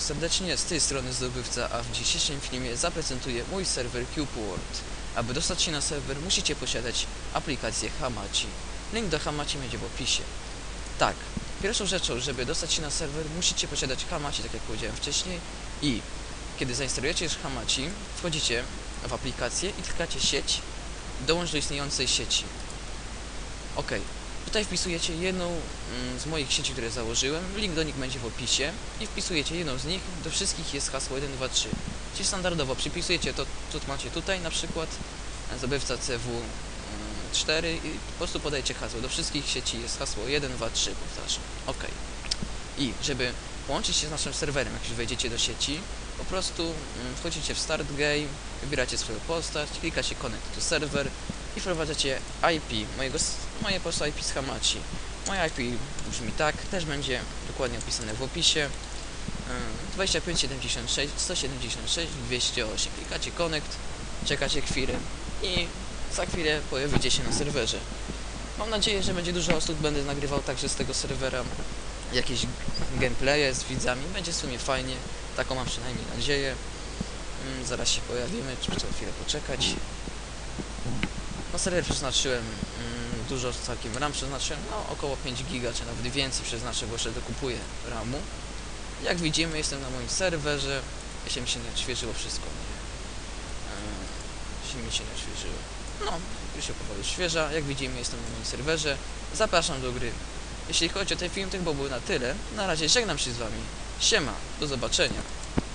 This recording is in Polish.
serdecznie, z tej strony Zdobywca, a w dzisiejszym filmie zaprezentuję mój serwer CubeWorld. Aby dostać się na serwer musicie posiadać aplikację Hamachi. Link do Hamachi będzie w opisie. Tak, pierwszą rzeczą, żeby dostać się na serwer musicie posiadać Hamachi, tak jak powiedziałem wcześniej i kiedy zainstalujecie już Hamachi, wchodzicie w aplikację i klikacie sieć, dołącz do istniejącej sieci. Ok, tutaj wpisujecie jedną mm, z moich sieci, które założyłem, link do nich będzie w opisie i wpisujecie jedną z nich, do wszystkich jest hasło 1, 2, 3. Czyli standardowo przypisujecie to, co macie tutaj, na przykład zabywca CW 4 i po prostu podajecie hasło. Do wszystkich sieci jest hasło 1, 2, 3, powtarzam. Ok. I żeby połączyć się z naszym serwerem, jak już wejdziecie do sieci, po prostu mm, wchodzicie w Start Game, wybieracie swoją postać, klikacie Connect to Server i wprowadzacie IP, mojego, moje po prostu IP z Hamachi. Moje IP brzmi tak, też będzie dokładnie opisane w opisie. Ym, 2576 176 208. Klikacie Connect, czekacie chwilę i za chwilę pojawicie się na serwerze. Mam nadzieję, że będzie dużo osób, będę nagrywał także z tego serwera jakieś gameplaye z widzami. Będzie w sumie fajnie, taką mam przynajmniej nadzieję. Mm, zaraz się pojawimy, trzeba chwilę poczekać. Na serwer przeznaczyłem mm, dużo całkiem RAM przeznaczyłem, no około 5 giga, czy nawet więcej przeznaczę, bo jeszcze dokupuję RAMu. Jak widzimy jestem na moim serwerze, jeszcze mi się nie odświeżyło wszystko, nie? Się mi się nie odświeżyło. No, już się powoli odświeża, jak widzimy jestem na moim serwerze, zapraszam do gry. Jeśli chodzi o ten film, to chyba było na tyle. Na razie żegnam się z wami. Siema, do zobaczenia.